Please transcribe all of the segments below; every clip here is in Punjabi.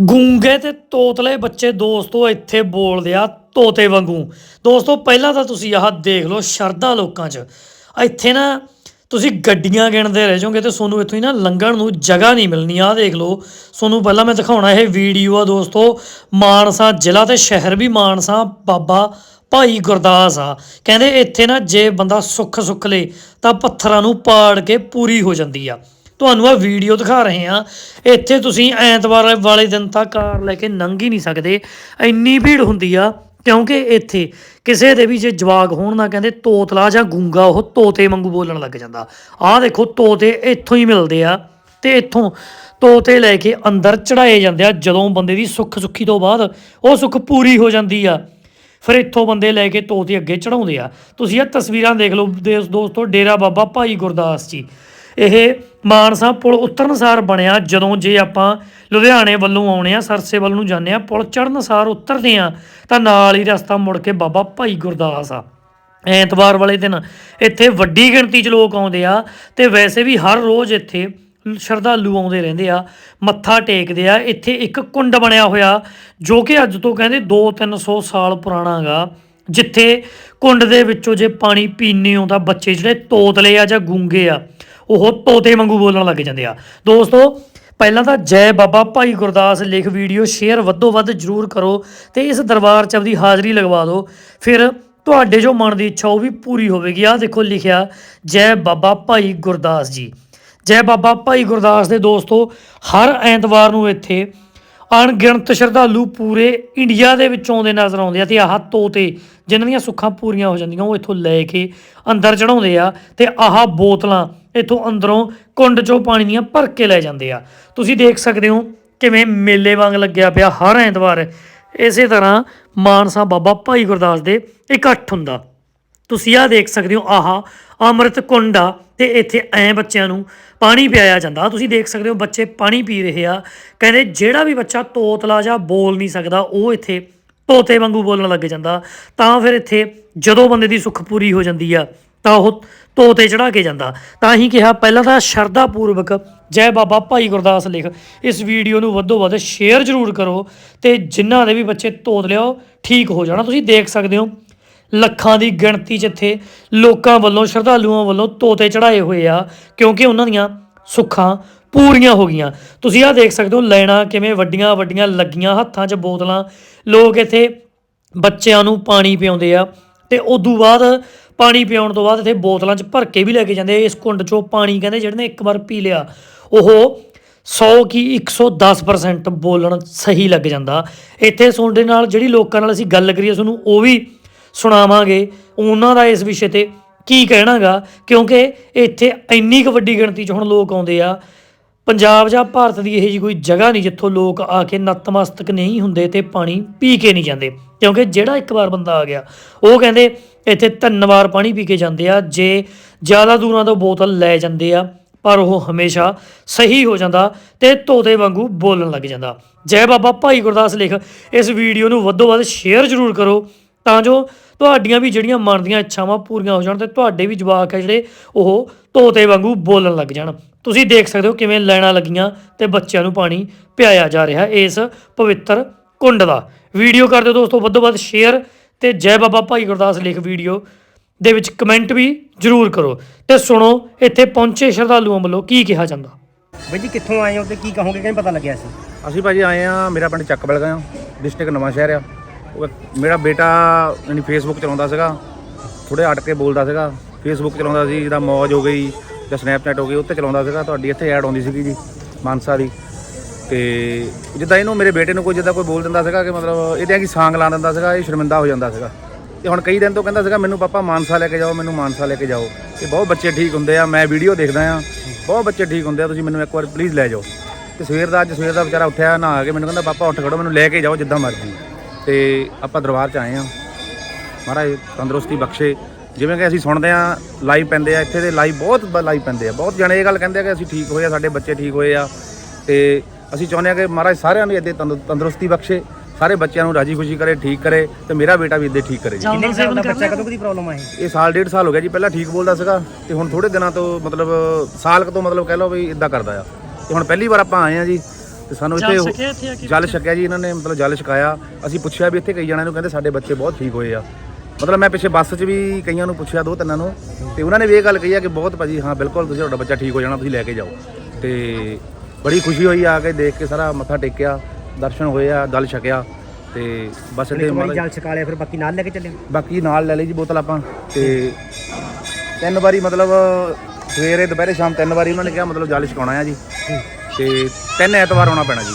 ਗੂੰਗੇ ਤੇ ਤੋਤਲੇ ਬੱਚੇ ਦੋਸਤੋ ਇੱਥੇ ਬੋਲਦੇ ਆ ਤੋਤੇ ਵਾਂਗੂ। ਦੋਸਤੋ, ਪਹਿਲਾਂ ਤਾਂ ਤੁਸੀਂ ਆਹ ਦੇਖ ਲਓ ਸ਼ਰਧਾ ਲੋਕਾਂ 'ਚ। ਇੱਥੇ ਨਾ ਤੁਸੀਂ ਗੱਡੀਆਂ ਗਿਣਦੇ ਰਹਿ ਜਾਓਗੇ ਤੇ ਤੁਹਾਨੂੰ ਇੱਥੋਂ ਹੀ ਨਾ ਲੰਘਣ ਨੂੰ ਜਗ੍ਹਾ ਨਹੀਂ ਮਿਲਣੀ। ਆਹ ਦੇਖ ਲਓ, ਤੁਹਾਨੂੰ ਪਹਿਲਾਂ ਮੈਂ ਦਿਖਾਉਣਾ ਇਹ ਵੀਡੀਓ ਆ ਦੋਸਤੋ, ਮਾਨਸਾ ਜ਼ਿਲ੍ਹਾ ਤੇ ਸ਼ਹਿਰ ਵੀ ਮਾਨਸਾ, ਬਾਬਾ ਭਾਈ ਗੁਰਦਾਸ ਆ। ਕਹਿੰਦੇ ਇੱਥੇ ਨਾ ਜੇ ਬੰਦਾ ਸੁੱਖ ਸੁੱਖ ਲੇ ਤਾਂ ਪੱਥਰਾਂ ਨੂੰ ਪਾੜ ਕੇ ਪੂਰੀ ਹੋ ਜਾਂਦੀ ਆ। ਤੁਹਾਨੂੰ ਆ ਵੀਡੀਓ ਦਿਖਾ ਰਹੇ ਆ ਇੱਥੇ ਤੁਸੀਂ ਐਤਵਾਰ ਵਾਲੇ ਦਿਨ ਤਾਂ ਕਾਰ ਲੈ ਕੇ ਲੰਘ ਹੀ ਨਹੀਂ ਸਕਦੇ। ਇੰਨੀ ਭੀੜ ਹੁੰਦੀ ਆ, ਕਿਉਂਕਿ ਇੱਥੇ ਕਿਸੇ ਦੇ ਵੀ ਜੇ ਜਵਾਗ ਹੋਣ ਨਾ ਕਹਿੰਦੇ ਤੋਤਲਾ ਜਾਂ ਗੂੰਗਾ, ਉਹ ਤੋਤੇ ਵਾਂਗੂ ਬੋਲਣ ਲੱਗ ਜਾਂਦਾ। ਆਹ ਦੇਖੋ ਤੋਤੇ ਇੱਥੋਂ ਹੀ ਮਿਲਦੇ ਆ ਤੇ ਇੱਥੋਂ ਤੋਤੇ ਲੈ ਕੇ ਅੰਦਰ ਚੜਾਏ ਜਾਂਦੇ ਆ, ਜਦੋਂ ਬੰਦੇ ਦੀ ਸੁੱਖ ਸੁੱਖੀ ਤੋਂ ਬਾਅਦ ਉਹ ਸੁੱਖ ਪੂਰੀ ਹੋ ਜਾਂਦੀ ਆ। ਫਿਰ ਇੱਥੋਂ ਬੰਦੇ ਲੈ ਕੇ ਤੋਤੇ ਅੱਗੇ ਚੜਾਉਂਦੇ ਆ। ਤੁਸੀਂ ਇਹ ਤਸਵੀਰਾਂ ਦੇਖ ਲਓ, ਦੇਸ ਦੋਸਤੋ, ਡੇਰਾ ਬਾਬਾ ਭਾਈ ਗੁਰਦਾਸ ਜੀ। ਇਹ ਮਾਨਸਾ ਪੁਲ ਉਤਰਨਸਾਰ ਬਣਿਆ ਜਦੋਂ ਜੇ ਆਪਾਂ ਲੁਧਿਆਣੇ ਵੱਲੋਂ ਆਉਣੇ ਆ, ਸਰਸੇ ਵੱਲ ਨੂੰ ਜਾਂਦੇ ਆ, ਪੁਲ ਚੜਨਸਾਰ ਉਤਰਦੇ ਆ, ਤਾਂ ਨਾਲ ਹੀ ਰਸਤਾ ਮੁੜ ਕੇ ਬਾਬਾ ਭਾਈ ਗੁਰਦਾਸ ਆ। ਐਤਵਾਰ ਵਾਲੇ ਦਿਨ ਇੱਥੇ ਵੱਡੀ ਗਿਣਤੀ 'ਚ ਲੋਕ ਆਉਂਦੇ ਆ ਤੇ ਵੈਸੇ ਵੀ ਹਰ ਰੋਜ਼ ਇੱਥੇ ਸ਼ਰਧਾਲੂ ਆਉਂਦੇ ਰਹਿੰਦੇ ਆ, ਮੱਥਾ ਟੇਕਦੇ ਆ, ਇੱਥੇ ਇੱਕ ਕੁੰਡ ਬਣਿਆ ਹੋਇਆ, ਜੋ ਕਿ ਅੱਜ ਤੋਂ ਕਹਿੰਦੇ 2-300 ਸਾਲ ਪੁਰਾਣਾ ਗਾ, ਜਿੱਥੇ ਕੁੰਡ ਦੇ ਵਿੱਚੋਂ ਜੇ ਪਾਣੀ ਪੀਣੇ ਹੋ ਤਾਂ ਬੱਚੇ ਜਿਹੜੇ ਤੋਤਲੇ ਆ ਜਾਂ ਗੂੰਗੇ ਆ ਉਹ ਤੋਤੇ ਵਾਂਗੂ ਬੋਲਣ ਲੱਗ ਜਾਂਦੇ ਆ। ਦੋਸਤੋ, ਪਹਿਲਾਂ ਤਾਂ ਜੈ ਬਾਬਾ ਭਾਈ ਗੁਰਦਾਸ ਲਿਖ ਵੀਡੀਓ ਸ਼ੇਅਰ ਵੱਧੋ ਵੱਧ ਜਰੂਰ ਕਰੋ ਤੇ ਇਸ ਦਰਬਾਰ 'ਚ ਆਪਦੀ ਹਾਜ਼ਰੀ ਲਗਵਾ ਦਿਓ। ਫਿਰ ਤੁਹਾਡੇ ਜੋ ਮਨ ਦੀ ਇੱਛਾ ਉਹ ਵੀ ਪੂਰੀ ਹੋਵੇਗੀ। ਆਹ ਦੇਖੋ ਲਿਖਿਆ, ਜੈ ਬਾਬਾ ਭਾਈ ਗੁਰਦਾਸ ਜੀ। ਜੈ ਬਾਬਾ ਭਾਈ ਗੁਰਦਾਸ ਦੇ ਦੋਸਤੋ, ਹਰ ਐਤਵਾਰ ਨੂੰ ਇੱਥੇ ਅਣਗਿਣਤ ਸ਼ਰਧਾਲੂ ਪੂਰੇ ਇੰਡੀਆ ਦੇ ਵਿੱਚੋਂ ਆਉਂਦੇ ਨਜ਼ਰ ਆਉਂਦੇ ਆ ਤੇ ਆਹ ਤੋਤੇ ਜਿਨ੍ਹਾਂ ਦੀਆਂ ਸੁੱਖਾਂ ਪੂਰੀਆਂ ਹੋ ਜਾਂਦੀਆਂ ਉਹ ਇੱਥੋਂ ਲੈ ਕੇ ਅੰਦਰ ਚੜਾਉਂਦੇ ਆ ਤੇ ਆਹ ਬੋਤਲਾਂ ਇੱਥੋਂ ਅੰਦਰੋਂ ਕੁੰਡ ਚੋਂ ਪਾਣੀ ਦੀਆਂ ਭਰ ਕੇ ਲੈ ਜਾਂਦੇ ਆ। ਤੁਸੀਂ ਦੇਖ ਸਕਦੇ ਹੋ ਕਿਵੇਂ ਮੇਲੇ ਵਾਂਗ ਲੱਗਿਆ ਪਿਆ ਹਰ ਐਤਵਾਰ। ਇਸੇ ਤਰ੍ਹਾਂ ਮਾਨਸਾ ਬਾਬਾ ਭਾਈ ਗੁਰਦਾਸ ਦੇ ਇਕੱਠ ਹੁੰਦਾ। ਤੁਸੀਂ ਆਹ ਦੇਖ ਸਕਦੇ ਹੋ ਆਹ ਅੰਮ੍ਰਿਤ ਕੁੰਡ ਆ ਤੇ ਇੱਥੇ ਐ ਬੱਚਿਆਂ ਨੂੰ ਪਾਣੀ ਪਿਆਇਆ ਜਾਂਦਾ। ਤੁਸੀਂ ਦੇਖ ਸਕਦੇ ਹੋ ਬੱਚੇ ਪਾਣੀ ਪੀ ਰਹੇ ਆ। ਕਹਿੰਦੇ ਜਿਹੜਾ ਵੀ ਬੱਚਾ ਤੋਤਲਾ ਜਾਂ ਬੋਲ ਨਹੀਂ ਸਕਦਾ, ਉਹ ਇੱਥੇ ਤੋਤੇ ਵਾਂਗੂ ਬੋਲਣ ਲੱਗ ਜਾਂਦਾ। ਤਾਂ ਫਿਰ ਇੱਥੇ ਜਦੋਂ ਬੰਦੇ ਦੀ ਸੁੱਖ ਪੂਰੀ ਹੋ ਜਾਂਦੀ ਆ, ਤਾਂ ਉਹ ਤੋਤੇ ਚੜਾ ਕੇ ਜਾਂਦਾ। ਤਾਂ ਹੀ ਕਿਹਾ, ਪਹਿਲਾਂ ਤਾਂ ਸ਼ਰਧਾ ਪੂਰਵਕ ਜੈ ਬਾਬਾ ਭਾਈ ਗੁਰਦਾਸ ਲਿਖ ਇਸ ਵੀਡੀਓ ਨੂੰ ਵੱਧੋ ਵੱਧ ਸ਼ੇਅਰ ਜ਼ਰੂਰ ਕਰੋ ਤੇ ਜਿਨ੍ਹਾਂ ਦੇ ਵੀ ਬੱਚੇ ਤੋਤ ਲਿਓ ਠੀਕ ਹੋ ਜਾਣਾ। ਤੁਸੀਂ ਦੇਖ ਸਕਦੇ ਹੋ ਲੱਖਾਂ ਦੀ ਗਿਣਤੀ 'ਚ ਇੱਥੇ ਲੋਕਾਂ ਵੱਲੋਂ, ਸ਼ਰਧਾਲੂਆਂ ਵੱਲੋਂ ਤੋਤੇ ਚੜਾਏ ਹੋਏ ਆ, ਕਿਉਂਕਿ ਉਹਨਾਂ ਦੀਆਂ ਸੁੱਖਾਂ ਪੂਰੀਆਂ ਹੋ ਗਈਆਂ। ਤੁਸੀਂ ਆਹ ਦੇਖ ਸਕਦੇ ਹੋ ਲੈਣਾ ਕਿਵੇਂ ਵੱਡੀਆਂ ਵੱਡੀਆਂ ਲੱਗੀਆਂ, ਹੱਥਾਂ 'ਚ ਬੋਤਲਾਂ। ਲੋਕ ਇੱਥੇ ਬੱਚਿਆਂ ਨੂੰ ਪਾਣੀ ਪਿਆਉਂਦੇ ਆ ਤੇ ਉਦੋਂ ਬਾਅਦ ਪਾਣੀ ਪਿਆਉਣ ਤੋਂ ਬਾਅਦ ਇੱਥੇ ਬੋਤਲਾਂ 'ਚ ਭਰ ਕੇ ਵੀ ਲੈ ਕੇ ਜਾਂਦੇ ਇਸ ਕੁੰਡ 'ਚੋਂ ਪਾਣੀ ਕਹਿੰਦੇ ਜਿਹੜੇ ਨੇ ਇੱਕ ਵਾਰ ਪੀ ਲਿਆ, ਉਹ 100 ਕੀ 110% ਬੋਲਣ ਸਹੀ ਲੱਗ ਜਾਂਦਾ। ਇੱਥੇ ਤੁਹਾਡੇ ਨਾਲ ਜਿਹੜੀ ਲੋਕਾਂ ਨਾਲ ਅਸੀਂ ਗੱਲ ਕਰੀਏ ਤੁਹਾਨੂੰ ਉਹ ਵੀ ਸੁਣਾਵਾਂਗੇ ਉਹਨਾਂ ਦਾ ਇਸ ਵਿਸ਼ੇ ਤੇ ਕੀ ਕਹਿਣਾਗਾ, ਕਿਉਂਕਿ ਇੱਥੇ ਇੰਨੀ ਕੁ ਵੱਡੀ ਗਿਣਤੀ 'ਚ ਹੁਣ ਲੋਕ ਆਉਂਦੇ ਆ। ਪੰਜਾਬ ਜਾਂ ਭਾਰਤ ਦੀ ਇਹ ਜੀ ਕੋਈ ਜਗ੍ਹਾ ਨਹੀਂ ਜਿੱਥੋਂ ਲੋਕ ਆ ਕੇ ਨਤਮਸਤਕ ਨਹੀਂ ਹੁੰਦੇ ਤੇ ਪਾਣੀ ਪੀ ਕੇ ਨਹੀਂ ਜਾਂਦੇ। ਕਿਉਂਕਿ ਜਿਹੜਾ ਇੱਕ ਵਾਰ ਬੰਦਾ ਆ ਗਿਆ, ਉਹ ਕਹਿੰਦੇ ਇੱਥੇ ਤਿੰਨ ਵਾਰ ਪਾਣੀ ਪੀ ਕੇ ਜਾਂਦੇ ਆ, ਜੇ ਜ਼ਿਆਦਾ ਦੂਰਾਂ ਤੋਂ ਬੋਤਲ ਲੈ ਜਾਂਦੇ ਆ, ਪਰ ਉਹ ਹਮੇਸ਼ਾ ਸਹੀ ਹੋ ਜਾਂਦਾ ਤੇ ਤੋਤੇ ਵਾਂਗੂ ਬੋਲਣ ਲੱਗ ਜਾਂਦਾ। ਜੈ ਬਾਬਾ, ਭਾਈ ਗੁਰਦਾਸ ਲੇਖ ਇਸ ਵੀਡੀਓ ਨੂੰ ਵੱਧੋ ਵੱਧ ਸ਼ੇਅਰ ਜ਼ਰੂਰ ਕਰੋ। ਤਾਂ ਜੋ ਤੁਹਾਡੀਆਂ ਵੀ ਜਿਹੜੀਆਂ ਮਨ ਦੀਆਂ ਇੱਛਾਵਾਂ ਪੂਰੀਆਂ ਹੋ ਜਾਣ ਤੇ ਤੁਹਾਡੇ ਵੀ ਜਵਾਕ ਹੈ ਜਿਹੜੇ ਉਹ ਤੋਤੇ ਵਾਂਗੂ ਬੋਲਣ ਲੱਗ ਜਾਣ। ਤੁਸੀਂ ਦੇਖ ਸਕਦੇ ਹੋ ਕਿਵੇਂ ਲੈਣਾ ਲੱਗੀਆਂ ਤੇ ਬੱਚਿਆਂ ਨੂੰ ਪਾਣੀ ਪਿਆਇਆ ਜਾ ਰਿਹਾ ਇਸ ਪਵਿੱਤਰ ਕੁੰਡ ਦਾ। ਵੀਡੀਓ ਕਰ ਦਿਓ ਦੋਸਤੋ ਵੱਧੋ ਵੱਧ ਸ਼ੇਅਰ ਤੇ ਜੈ ਬਾਬਾ ਭਾਈ ਗੁਰਦਾਸ ਲਿਖ ਵੀਡੀਓ ਦੇ ਵਿੱਚ ਕਮੈਂਟ ਵੀ ਜ਼ਰੂਰ ਕਰੋ ਤੇ ਸੁਣੋ ਇੱਥੇ ਪਹੁੰਚੇ ਸ਼ਰਧਾਲੂਆਂ ਵੱਲੋਂ ਕੀ ਕਿਹਾ ਜਾਂਦਾ। ਬਾਈ ਜੀ ਕਿੱਥੋਂ ਆਏ ਹੋ ਤੇ ਕੀ ਕਹੋਗੇ ਕਿਵੇਂ ਪਤਾ ਲੱਗਿਆ ਸੀ ਅਸੀਂ ਭਾਜੀ ਆਏ ਆ ਮੇਰਾ ਪਿੰਡ ਚੱਕ ਬਲਗਾ ਡਿਸਟ੍ਰਿਕਟ ਨਵਾਂ ਸ਼ਹਿਰ ਆ। ਉਹ ਮੇਰਾ ਬੇਟਾ ਯਾਨੀ ਫੇਸਬੁੱਕ ਚਲਾਉਂਦਾ ਸੀਗਾ ਥੋੜੇ ਅਟ ਕੇ ਬੋਲਦਾ ਸੀਗਾ। ਫੇਸਬੁੱਕ ਚਲਾਉਂਦਾ ਸੀ, ਜਿਹਦਾ ਮੌਜ ਹੋ ਗਈ ਜਾਂ ਸਨੈਪਚੈਟ ਹੋ ਗਈ, ਉੱਤੇ ਚਲਾਉਂਦਾ ਸੀਗਾ। ਤੁਹਾਡੀ ਇੱਥੇ ਐਡ ਆਉਂਦੀ ਸੀਗੀ ਜੀ, ਮਾਨਸਾ ਦੀ। ਤੇ ਜਿੱਦਾਂ ਇਹਨੂੰ ਮੇਰੇ ਬੇਟੇ ਨੂੰ ਕੋਈ ਜਿੱਦਾਂ ਕੋਈ ਬੋਲ ਦਿੰਦਾ ਸੀਗਾ ਕਿ ਮਤਲਬ ਇਹਦੇ ਆ ਕਿ ਸਾਂਗ ਲਾ ਦਿੰਦਾ ਸੀਗਾ, ਇਹ ਸ਼ਰਮਿੰਦਾ ਹੋ ਜਾਂਦਾ ਸੀਗਾ। ਤੇ ਹੁਣ ਕਈ ਦਿਨ ਤੋਂ ਕਹਿੰਦਾ ਸੀਗਾ, ਮੈਨੂੰ ਪਾਪਾ ਮਾਨਸਾ ਲੈ ਕੇ ਜਾਓ, ਮੈਨੂੰ ਮਾਨਸਾ ਲੈ ਕੇ ਜਾਓ। ਤੇ ਬਹੁਤ ਬੱਚੇ ਠੀਕ ਹੁੰਦੇ ਆ, ਮੈਂ ਵੀਡੀਓ ਦੇਖਦਾ ਆ। ਬਹੁਤ ਬੱਚੇ ਠੀਕ ਹੁੰਦੇ ਆ, ਤੁਸੀਂ ਮੈਨੂੰ ਇੱਕ ਵਾਰ ਪਲੀਜ਼ ਲੈ ਜਾਓ। ਤੇ ਸਵੇਰ ਦਾ, ਅੱਜ ਸਵੇਰ ਦਾ ਵਿਚਾਰਾ ਉੱਠਿਆ ਨਾ ਆ ਕੇ ਮੈਨੂੰ ਕਹਿੰਦਾ, ਪਾਪਾ, ਉੱਠ ਖੜੋ, ਮੈਨੂੰ ਲੈ ਕੇ ਜਾਓ, ਜਿੱਦਾਂ ਮਰਜ਼ੀ। ਤੇ ਆਪਾਂ ਦਰਬਾਰ 'ਚ ਆਏ ਆ ਮਹਾਰਾਜ ਤੰਦਰੁਸਤੀ ਬਖਸ਼ੇ। ਜਿਵੇਂ ਕਿ ਅਸੀਂ ਸੁਣਦੇ ਆ ਲਾਈਵ ਪੈਂਦੇ ਆ। ਇੱਥੇ ਦੇ ਲਾਈਵ ਬਹੁਤ ਲਾਈਵ ਪੈਂਦੇ ਆ। ਬਹੁਤ ਜਣੇ ਇਹ ਗੱਲ ਕਹਿੰਦੇ ਆ ਕਿ ਅਸੀਂ ਠੀਕ ਹੋਏ ਆ ਸਾਡੇ ਬੱਚੇ ਠੀਕ ਹੋਏ ਆ। ਤੇ ਅਸੀਂ ਚਾਹੁੰਦੇ ਆ ਕਿ ਮਹਾਰਾਜ ਸਾਰਿਆਂ ਨੂੰ ਇੱਦੇ ਤੰਦਰੁਸਤੀ ਬਖਸ਼ੇ। ਸਾਰੇ ਬੱਚਿਆਂ ਨੂੰ ਰਾਜੀ ਖੁਸ਼ੀ ਕਰੇ ਠੀਕ ਕਰੇ ਤੇ ਮੇਰਾ ਬੇਟਾ ਵੀ ਇੱਦੇ ਠੀਕ ਕਰੇ ਜੀ। ਕਿੰਨੇ ਸਾਲ ਦਾ ਬੱਚਾ ਕਦੋਂ ਕਦੀ ਪ੍ਰੋਬਲਮ ਆਈ ਇਹ? ਸਾਲ ਡੇਢ ਸਾਲ ਹੋ ਗਿਆ ਜੀ। ਪਹਿਲਾਂ ਠੀਕ ਬੋਲਦਾ ਸੀਗਾ ਤੇ ਹੁਣ ਥੋੜੇ ਦਿਨਾਂ ਤੋਂ ਮਤਲਬ ਸਾਲ ਕੁ ਤੋਂ ਮਤਲਬ ਕਹਿ ਲਓ ਵੀ ਇਦਾਂ ਕਰਦਾ ਆ। ਤੇ ਹੁਣ ਪਹਿਲੀ ਵਾਰ ਆਪਾਂ ਆਏ ਆ ਜੀ। ਤੇ ਸਾਨੂੰ ਜਲ ਇੱਥੇ ਛਕਿਆ ਇੱਥੇ ਆ ਕੇ ਜਲ ਛਕਿਆ ਜੀ ਇਹਨਾਂ ਨੇ ਮਤਲਬ ਜਲ ਛਕਾਇਆ। ਅਸੀਂ ਪੁੱਛਿਆ ਵੀ ਇੱਥੇ ਕਈ ਜਣਿਆਂ ਨੂੰ ਕਹਿੰਦੇ ਸਾਡੇ ਬੱਚੇ ਬਹੁਤ ਠੀਕ ਹੋਏ ਆ। ਮਤਲਬ ਮੈਂ ਪਿੱਛੇ ਬੱਸ 'ਚ ਵੀ ਕਈਆਂ ਨੂੰ ਪੁੱਛਿਆ ਦੋ ਤਿੰਨਾਂ ਨੂੰ ਤੇ ਉਹਨਾਂ ਨੇ ਵੀ ਇਹ ਗੱਲ ਕਹੀ ਆ ਕਿ ਬਹੁਤ ਭਾਜੀ ਹਾਂ ਬਿਲਕੁਲ ਤੁਸੀਂ ਤੁਹਾਡਾ ਬੱਚਾ ਠੀਕ ਹੋ ਜਾਣਾ ਤੁਸੀਂ ਲੈ ਕੇ ਜਾਓ। ਤੇ ਬੜੀ ਖੁਸ਼ੀ ਹੋਈ ਆ ਕੇ ਦੇਖ ਕੇ ਸਾਰਾ ਮੱਥਾ ਟੇਕਿਆ ਦਰਸ਼ਨ ਹੋਏ ਆ ਜਲ ਛਕਿਆ ਤੇ ਬਸ ਇੱਥੇ ਇੱਕ ਵਾਰੀ ਜਲ ਛਕਾ ਲਿਆ ਫਿਰ ਬਾਕੀ ਨਾਲ ਲੈ ਕੇ ਚੱਲੇ? ਬਾਕੀ ਨਾਲ ਲੈ ਲਈ ਜੀ ਬੋਤਲ ਆਪਾਂ ਤੇ ਤਿੰਨ ਵਾਰੀ ਮਤਲਬ ਸਵੇਰੇ ਦੁਪਹਿਰੇ ਸ਼ਾਮ ਤਿੰਨ ਵਾਰੀ ਉਹਨਾਂ ਨੇ ਕਿਹਾ ਮਤਲਬ ਜਲ ਛਕਾਉਣਾ ਆ ਜੀ। ਤੇ ਤਿੰਨ ਐਤਵਾਰ ਆਉਣਾ ਪੈਣਾ ਜੀ।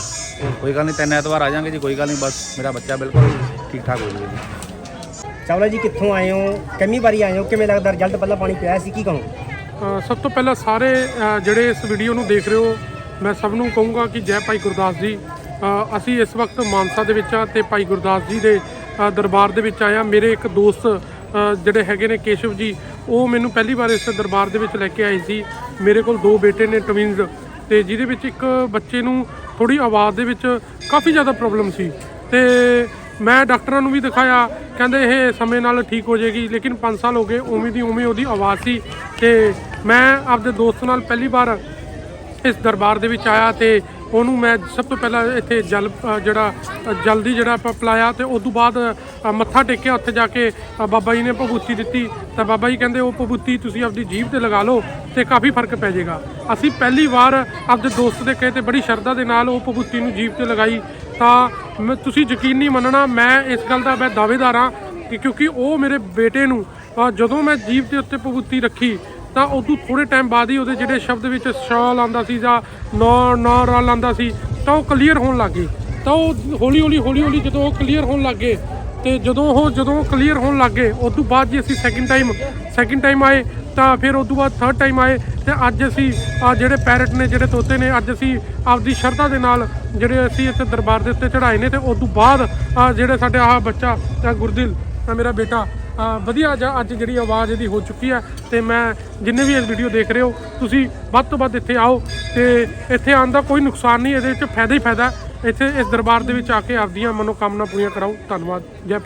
ਕੋਈ ਗੱਲ ਨਹੀਂ ਤਿੰਨ ਐਤਵਾਰ ਆ ਜਾਾਂਗੇ ਜੀ ਕੋਈ ਗੱਲ ਨਹੀਂ ਬਸ ਮੇਰਾ ਬੱਚਾ ਬਿਲਕੁਲ ਠੀਕ ਠਾਕ ਹੋ ਜਾਵੇ ਜੀ। ਚਾਵਲਾ ਜੀ ਕਿੱਥੋਂ ਆਏ ਹੋ? ਕਿੰਨੀ ਵਾਰੀ ਆਏ ਹੋ? ਕਿਵੇਂ ਲੱਗਦਾ ਰਿਜ਼ਲਟ ਪਹਿਲਾਂ ਪਾਣੀ ਪਿਆ ਸੀ ਕੀ ਕਹੋ ਅ, ਸਭ ਤੋਂ ਪਹਿਲਾਂ ਸਾਰੇ ਅ, ਜਿਹੜੇ ਇਸ ਵੀਡੀਓ ਨੂੰ ਦੇਖ ਰਹੇ ਹੋ ਮੈਂ ਸਭ ਨੂੰ ਕਹੂੰਗਾ ਕਿ ਜੈ ਭਾਈ ਗੁਰਦਾਸ ਜੀ। ਅ, ਅਸੀਂ ਇਸ ਵਕਤ ਮਾਨਸਾ ਦੇ ਵਿੱਚ ਆ ਤੇ ਭਾਈ ਗੁਰਦਾਸ ਜੀ ਦੇ ਅ, ਦਰਬਾਰ ਦੇ ਵਿੱਚ ਆਇਆ। ਮੇਰੇ ਇੱਕ ਦੋਸਤ ਅ, ਜਿਹੜੇ ਹੈਗੇ ਨੇ ਕੇਸ਼ਵ ਜੀ ਉਹ ਮੈਨੂੰ ਪਹਿਲੀ ਵਾਰ ਇਸ ਦਰਬਾਰ ਦੇ ਵਿੱਚ ਲੈ ਕੇ ਆਏ ਸੀ। ਮੇਰੇ ਕੋਲ ਦੋ ਬੇਟੇ ਨੇ ਟਵਿਨਸ ਤੇ ਜਿਹਦੇ ਵਿੱਚ ਇੱਕ ਬੱਚੇ ਨੂੰ ਥੋੜੀ ਆਵਾਜ਼ ਦੇ ਵਿੱਚ ਕਾਫੀ ਜ਼ਿਆਦਾ ਪ੍ਰੋਬਲਮ ਸੀ। ਤੇ ਮੈਂ ਡਾਕਟਰਾਂ ਨੂੰ ਵੀ ਦਿਖਾਇਆ, ਕਹਿੰਦੇ ਇਹ ਸਮੇਂ ਨਾਲ ਠੀਕ ਹੋ ਜਾਏਗੀ, ਲੇਕਿਨ 5 ਸਾਲ ਹੋ ਗਏ, ਉਵੇਂ ਦੀ ਉਵੇਂ ਉਹਦੀ ਆਵਾਜ਼ ਸੀ। ਤੇ ਮੈਂ ਆਪਦੇ ਦੋਸਤ ਨਾਲ ਪਹਿਲੀ ਵਾਰ ਇਸ ਦਰਬਾਰ ਦੇ ਵਿੱਚ ਆਇਆ ਤੇ ਉਹਨੂੰ ਮੈਂ ਸਭ ਤੋਂ ਪਹਿਲਾਂ ਇੱਥੇ ਜਲ ਜਿਹੜਾ ਜਲਦੀ ਜਿਹੜਾ ਆਪਾਂ ਪਿਲਾਇਆ ਤੇ ਉਸ ਤੋਂ ਬਾਅਦ ਮੱਥਾ ਟੇਕਿਆ ਉੱਥੇ ਜਾ ਕੇ ਬਾਬਾ ਜੀ ਨੇ ਭਬੂਤੀ ਦਿੱਤੀ। ਤਾਂ ਬਾਬਾ ਜੀ ਕਹਿੰਦੇ, ਉਹ ਭਬੂਤੀ ਤੁਸੀਂ ਆਪਦੀ ਜੀਭ ਤੇ ਲਗਾ ਲਓ ਤੇ ਕਾਫੀ ਫ਼ਰਕ ਪੈ ਜਾਏਗਾ। ਅਸੀਂ ਪਹਿਲੀ ਵਾਰ ਆਪਦੇ ਦੋਸਤ ਦੇ ਕਹੇ ਤੇ ਬੜੀ ਸ਼ਰਧਾ ਦੇ ਨਾਲ ਉਹ ਭਬੂਤੀ ਨੂੰ ਜੀਭ ਤੇ ਲਗਾਈ। ਤਾਂ ਮੈਂ- ਤੁਸੀਂ ਯਕੀਨ ਨਹੀਂ ਮੰਨਣਾ, ਮੈਂ ਇਸ ਗੱਲ ਦਾ ਮੈਂ ਦਾਅਵੇਦਾਰ ਹਾਂ ਕਿ ਕਿਉਂਕਿ ਉਹ ਮੇਰੇ ਬੇਟੇ ਨੂੰ ਜਦੋਂ ਮੈਂ ਜੀਭ ਦੇ ਉੱਤੇ ਭਬੂਤੀ ਰੱਖੀ ਤਾਂ ਉਦੋਂ ਥੋੜੇ ਟਾਈਮ ਬਾਅਦ ਹੀ ਉਹਦੇ ਜਿਹੜੇ ਸ਼ਬਦ ਵਿੱਚ ਸ਼ਾਲ ਆਂਦਾ ਸੀ ਜਾਂ ਨੌ ਨੌ ਰਲ ਆਂਦਾ ਸੀ, ਤਾਂ ਉਹ ਕਲੀਅਰ ਹੋਣ ਲੱਗ ਗਈ ਤਾਂ ਉਹ ਹੌਲੀ ਹੌਲੀ ਹੌਲੀ ਹੌਲੀ ਜਦੋਂ ਉਹ ਕਲੀਅਰ ਹੋਣ ਲੱਗ ਗਏ ਤੇ ਜਦੋਂ ਉਹ, ਜਦੋਂ ਕਲੀਅਰ ਹੋਣ ਲੱਗ ਗਏ ਉਸ ਤੋਂ ਬਾਅਦ ਜੀ ਅਸੀਂ ਸੈਕਿੰਡ ਟਾਈਮ ਸੈਕਿੰਡ ਟਾਈਮ ਆਏ, ਤਾਂ ਫਿਰ ਉਸ ਤੋਂ ਬਾਅਦ ਥਰਡ ਟਾਈਮ ਆਏ ਤੇ ਅੱਜ ਅਸੀਂ ਆ ਜਿਹੜੇ ਪੈਰਟ ਨੇ, ਜਿਹੜੇ ਤੋਤੇ ਨੇ, ਅੱਜ ਅਸੀਂ ਆਪਦੀ ਸ਼ਰਧਾ ਦੇ ਨਾਲ ਜਿਹੜੇ ਅਸੀਂ ਇੱਥੇ ਦਰਬਾਰ ਦੇ ਉੱਤੇ ਚੜਾਏ ਨੇ ਤੇ ਉਸ ਤੋਂ ਬਾਅਦ ਆ ਜਿਹੜੇ ਸਾਡੇ ਆਹ ਬੱਚਾ ਆ ਗੁਰਦਿਲ ਤਾਂ ਮੇਰਾ ਬੇਟਾ ਵਧੀਆ ਜਾਂ ਅੱਜ ਜਿਹੜੀ ਆਵਾਜ਼ ਇਹਦੀ ਹੋ ਚੁੱਕੀ ਹੈ ਤੇ ਮੈਂ ਜਿੰਨੇ ਵੀ ਇਸ ਵੀਡੀਓ ਦੇਖ ਰਹੇ ਹੋ, ਤੁਸੀਂ ਵੱਧ ਤੋਂ ਵੱਧ ਇੱਥੇ ਆਓ ਤੇ ਇੱਥੇ ਆਉਣ ਦਾ ਕੋਈ ਨੁਕਸਾਨ ਨਹੀਂ, ਇਹਦੇ ਵਿੱਚ ਫਾਇਦਾ ਹੀ ਫਾਇਦਾ। ਇੱਥੇ ਇਸ ਦਰਬਾਰ ਦੇ ਵਿੱਚ ਆ ਕੇ ਆਪਦੀਆਂ ਮਨੋਕਾਮਨਾ ਪੂਰੀਆਂ ਕਰਾਓ। ਧੰਨਵਾਦ। ਜੈ ਭਾਈ